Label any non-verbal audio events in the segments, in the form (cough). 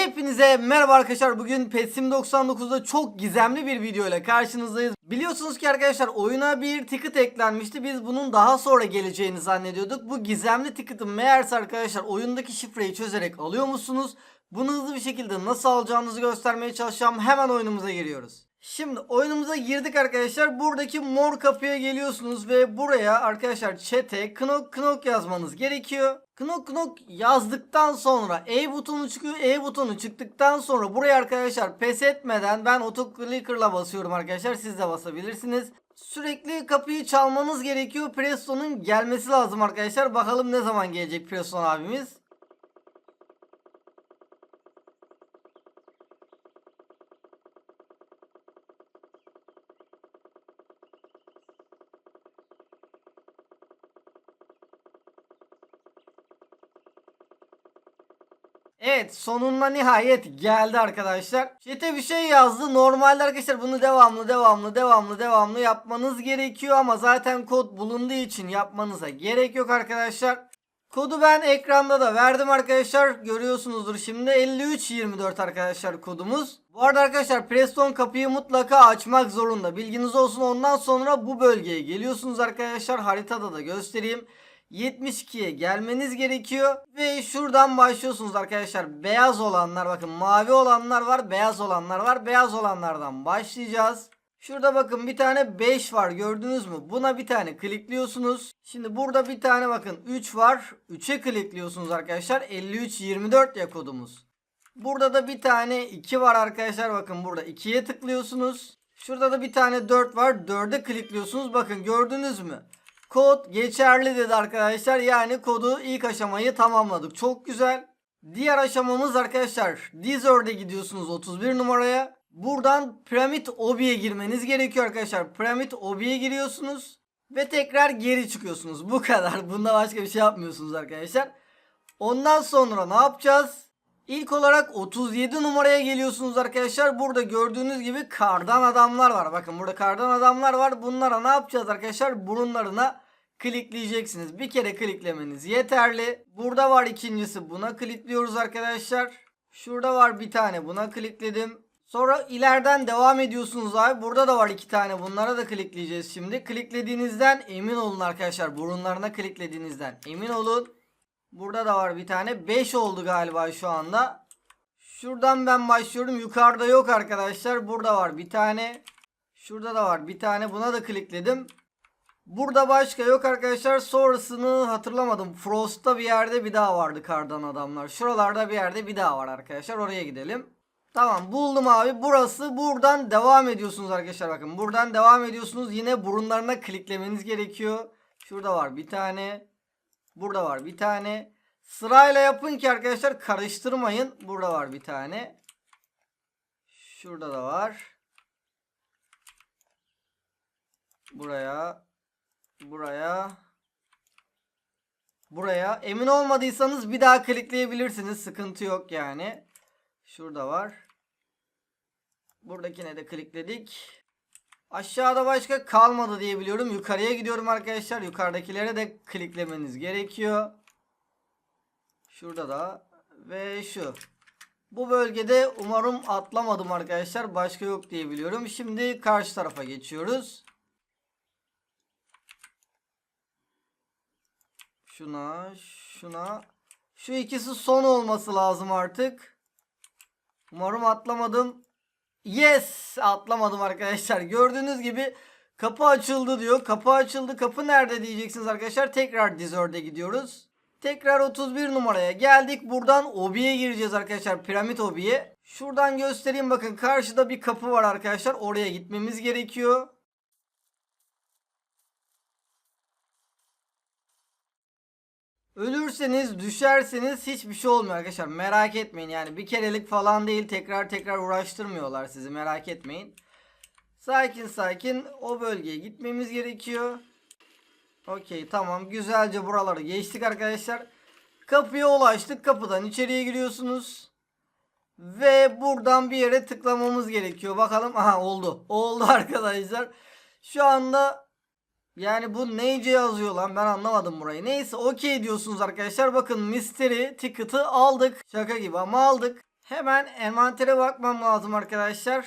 Hepinize merhaba arkadaşlar. Bugün Petsim 99'da çok gizemli bir video ile karşınızdayız. Biliyorsunuz ki arkadaşlar oyuna bir ticket eklenmişti. Biz bunun daha sonra geleceğini zannediyorduk. Bu gizemli ticket'ı meğerse arkadaşlar oyundaki şifreyi çözerek alıyor musunuz? Bunu hızlı bir şekilde nasıl alacağınızı göstermeye çalışacağım. Hemen oyunumuza giriyoruz. Şimdi oyunumuza girdik arkadaşlar. Buradaki mor kapıya geliyorsunuz ve buraya arkadaşlar chat'e knok knok yazmanız gerekiyor. Knok knok yazdıktan sonra E butonu çıkıyor. E butonu çıktıktan sonra buraya arkadaşlar pes etmeden ben autoclicker'la basıyorum arkadaşlar. Siz de basabilirsiniz. Sürekli kapıyı çalmanız gerekiyor. Preston'un gelmesi lazım arkadaşlar. Bakalım ne zaman gelecek Preston abimiz. Evet sonunda nihayet geldi arkadaşlar. Chat'e bir şey yazdı. Normalde arkadaşlar bunu devamlı devamlı devamlı devamlı yapmanız gerekiyor ama zaten kod bulunduğu için yapmanıza gerek yok arkadaşlar. Kodu ben ekranda da verdim arkadaşlar. Görüyorsunuzdur şimdi 5324 arkadaşlar kodumuz. Bu arada arkadaşlar Preston kapıyı mutlaka açmak zorunda. Bilginiz olsun ondan sonra bu bölgeye geliyorsunuz arkadaşlar. Haritada da göstereyim. 72'ye gelmeniz gerekiyor ve şuradan başlıyorsunuz arkadaşlar. Beyaz olanlar bakın mavi olanlar var, beyaz olanlar var. Beyaz olanlardan başlayacağız. Şurada bakın bir tane 5 var gördünüz mü? Buna bir tane klikliyorsunuz. Şimdi burada bir tane bakın 3 var. 3'e klikliyorsunuz arkadaşlar. 5324 ya kodumuz. Burada da bir tane 2 var arkadaşlar. Bakın burada 2'ye tıklıyorsunuz. Şurada da bir tane 4 var. 4'e klikliyorsunuz. Bakın gördünüz mü? Kod geçerli dedi arkadaşlar. Yani kodu ilk aşamayı tamamladık. Çok güzel. Diğer aşamamız arkadaşlar. Deezer'de gidiyorsunuz 31 numaraya. Buradan Pyramid Obi'ye girmeniz gerekiyor arkadaşlar. Pyramid Obi'ye giriyorsunuz. Ve tekrar geri çıkıyorsunuz. Bu kadar. (laughs) Bunda başka bir şey yapmıyorsunuz arkadaşlar. Ondan sonra ne yapacağız? İlk olarak 37 numaraya geliyorsunuz arkadaşlar. Burada gördüğünüz gibi kardan adamlar var. Bakın burada kardan adamlar var. Bunlara ne yapacağız arkadaşlar? Burunlarına klikleyeceksiniz. Bir kere kliklemeniz yeterli. Burada var ikincisi. Buna klikliyoruz arkadaşlar. Şurada var bir tane. Buna klikledim. Sonra ileriden devam ediyorsunuz abi. Burada da var iki tane. Bunlara da klikleyeceğiz şimdi. Kliklediğinizden emin olun arkadaşlar. Burunlarına kliklediğinizden emin olun. Burada da var bir tane. 5 oldu galiba şu anda. Şuradan ben başlıyorum. Yukarıda yok arkadaşlar. Burada var bir tane. Şurada da var bir tane. Buna da klikledim. Burada başka yok arkadaşlar. Sonrasını hatırlamadım. Frost'ta bir yerde bir daha vardı kardan adamlar. Şuralarda bir yerde bir daha var arkadaşlar. Oraya gidelim. Tamam buldum abi. Burası buradan devam ediyorsunuz arkadaşlar. Bakın buradan devam ediyorsunuz. Yine burunlarına kliklemeniz gerekiyor. Şurada var bir tane. Burada var bir tane. Sırayla yapın ki arkadaşlar karıştırmayın. Burada var bir tane. Şurada da var. Buraya. Buraya. Buraya. Emin olmadıysanız bir daha klikleyebilirsiniz. Sıkıntı yok yani. Şurada var. Buradakine de klikledik. Aşağıda başka kalmadı diye biliyorum. Yukarıya gidiyorum arkadaşlar. Yukarıdakilere de kliklemeniz gerekiyor. Şurada da ve şu. Bu bölgede umarım atlamadım arkadaşlar. Başka yok diye biliyorum. Şimdi karşı tarafa geçiyoruz. Şuna, şuna. Şu ikisi son olması lazım artık. Umarım atlamadım. Yes! Atlamadım arkadaşlar. Gördüğünüz gibi kapı açıldı diyor. Kapı açıldı. Kapı nerede diyeceksiniz arkadaşlar. Tekrar Dizör'de gidiyoruz. Tekrar 31 numaraya geldik. Buradan Obi'ye gireceğiz arkadaşlar. Piramit Obi'ye. Şuradan göstereyim bakın. Karşıda bir kapı var arkadaşlar. Oraya gitmemiz gerekiyor. Ölürseniz düşerseniz hiçbir şey olmuyor arkadaşlar. Merak etmeyin yani bir kerelik falan değil tekrar tekrar uğraştırmıyorlar sizi merak etmeyin. Sakin sakin o bölgeye gitmemiz gerekiyor. Okey tamam güzelce buraları geçtik arkadaşlar. Kapıya ulaştık kapıdan içeriye giriyorsunuz. Ve buradan bir yere tıklamamız gerekiyor. Bakalım aha oldu. Oldu (laughs) arkadaşlar. Şu anda yani bu neyce yazıyor lan ben anlamadım burayı. Neyse okey diyorsunuz arkadaşlar. Bakın mystery ticket'ı aldık. Şaka gibi ama aldık. Hemen envantere bakmam lazım arkadaşlar.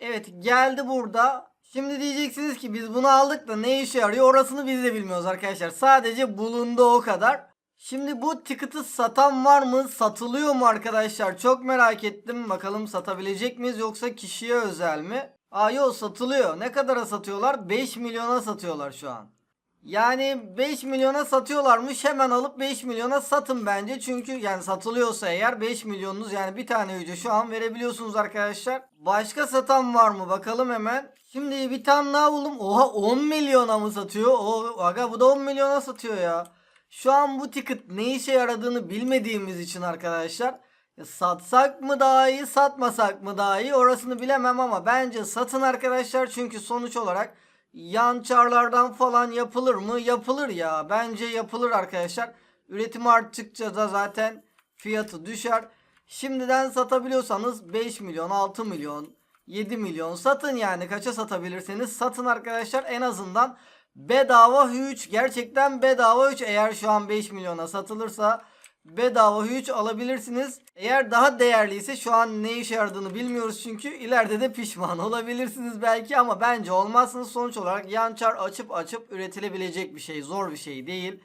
Evet geldi burada. Şimdi diyeceksiniz ki biz bunu aldık da ne işe yarıyor orasını biz de bilmiyoruz arkadaşlar. Sadece bulundu o kadar. Şimdi bu ticket'ı satan var mı? Satılıyor mu arkadaşlar? Çok merak ettim. Bakalım satabilecek miyiz yoksa kişiye özel mi? Aa yok satılıyor. Ne kadara satıyorlar? 5 milyona satıyorlar şu an. Yani 5 milyona satıyorlarmış. Hemen alıp 5 milyona satın bence. Çünkü yani satılıyorsa eğer 5 milyonunuz yani bir tane video şu an verebiliyorsunuz arkadaşlar. Başka satan var mı? Bakalım hemen. Şimdi bir tane daha buldum. Oha 10 milyona mı satıyor? O aga bu da 10 milyona satıyor ya. Şu an bu ticket ne işe yaradığını bilmediğimiz için arkadaşlar ya satsak mı daha iyi satmasak mı daha iyi orasını bilemem ama bence satın arkadaşlar çünkü sonuç olarak yan çarlardan falan yapılır mı? Yapılır ya. Bence yapılır arkadaşlar. Üretim arttıkça da zaten fiyatı düşer. Şimdiden satabiliyorsanız 5 milyon, 6 milyon, 7 milyon satın yani kaça satabilirseniz satın arkadaşlar en azından bedava H3 gerçekten bedava 3 eğer şu an 5 milyona satılırsa bedava H3 alabilirsiniz. Eğer daha değerliyse şu an ne işe yaradığını bilmiyoruz çünkü ileride de pişman (laughs) olabilirsiniz belki ama bence olmazsınız sonuç olarak yan çar açıp açıp üretilebilecek bir şey zor bir şey değil.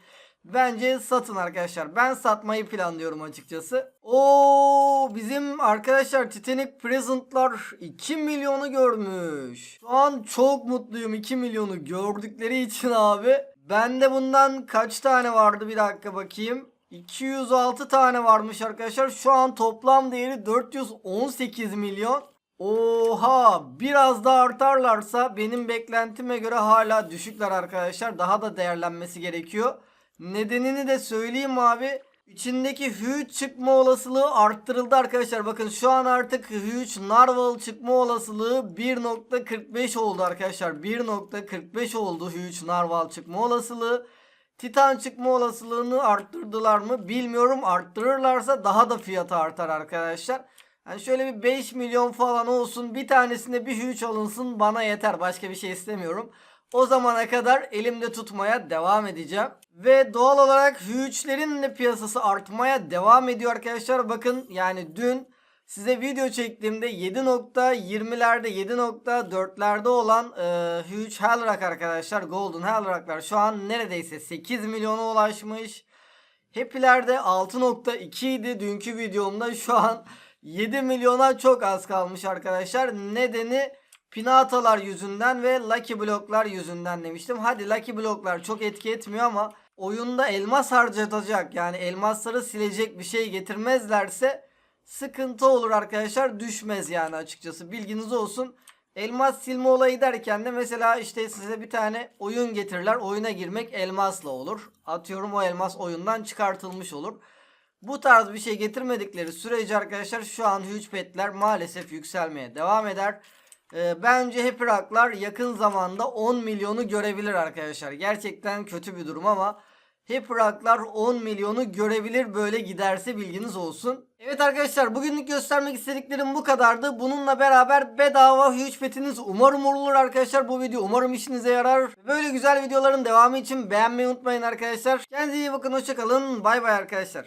Bence satın arkadaşlar. Ben satmayı planlıyorum açıkçası. Oo bizim arkadaşlar Titanic Present'lar 2 milyonu görmüş. Şu an çok mutluyum 2 milyonu gördükleri için abi. Bende bundan kaç tane vardı bir dakika bakayım. 206 tane varmış arkadaşlar. Şu an toplam değeri 418 milyon. Oha biraz da artarlarsa benim beklentime göre hala düşükler arkadaşlar. Daha da değerlenmesi gerekiyor. Nedenini de söyleyeyim abi. İçindeki Huge çıkma olasılığı arttırıldı arkadaşlar. Bakın şu an artık Huge Narwhal çıkma olasılığı 1.45 oldu arkadaşlar. 1.45 oldu Huge Narwhal çıkma olasılığı. Titan çıkma olasılığını arttırdılar mı bilmiyorum. Arttırırlarsa daha da fiyatı artar arkadaşlar. Yani şöyle bir 5 milyon falan olsun. Bir tanesinde bir Huge alınsın bana yeter. Başka bir şey istemiyorum. O zamana kadar elimde tutmaya devam edeceğim. Ve doğal olarak Huge'lerin de piyasası artmaya devam ediyor arkadaşlar. Bakın yani dün size video çektiğimde 7.20'lerde 7.4'lerde olan e, Huge Hellrock arkadaşlar Golden Hellrock'lar şu an neredeyse 8 milyona ulaşmış. Happy'lerde 6.2 idi dünkü videomda şu an 7 milyona çok az kalmış arkadaşlar. Nedeni Pinatalar yüzünden ve Lucky Block'lar yüzünden demiştim. Hadi Lucky Block'lar çok etki etmiyor ama oyunda elmas harcatacak yani elmasları silecek bir şey getirmezlerse sıkıntı olur arkadaşlar. Düşmez yani açıkçası bilginiz olsun. Elmas silme olayı derken de mesela işte size bir tane oyun getirirler. Oyuna girmek elmasla olur. Atıyorum o elmas oyundan çıkartılmış olur. Bu tarz bir şey getirmedikleri sürece arkadaşlar şu an huge petler maalesef yükselmeye devam eder. Ee, bence Happy Rock'lar yakın zamanda 10 milyonu görebilir arkadaşlar. Gerçekten kötü bir durum ama Happy Rock'lar 10 milyonu görebilir böyle giderse bilginiz olsun. Evet arkadaşlar bugünlük göstermek istediklerim bu kadardı. Bununla beraber bedava huge petiniz umarım olur arkadaşlar. Bu video umarım işinize yarar. Böyle güzel videoların devamı için beğenmeyi unutmayın arkadaşlar. Kendinize iyi bakın hoşçakalın. Bay bay arkadaşlar.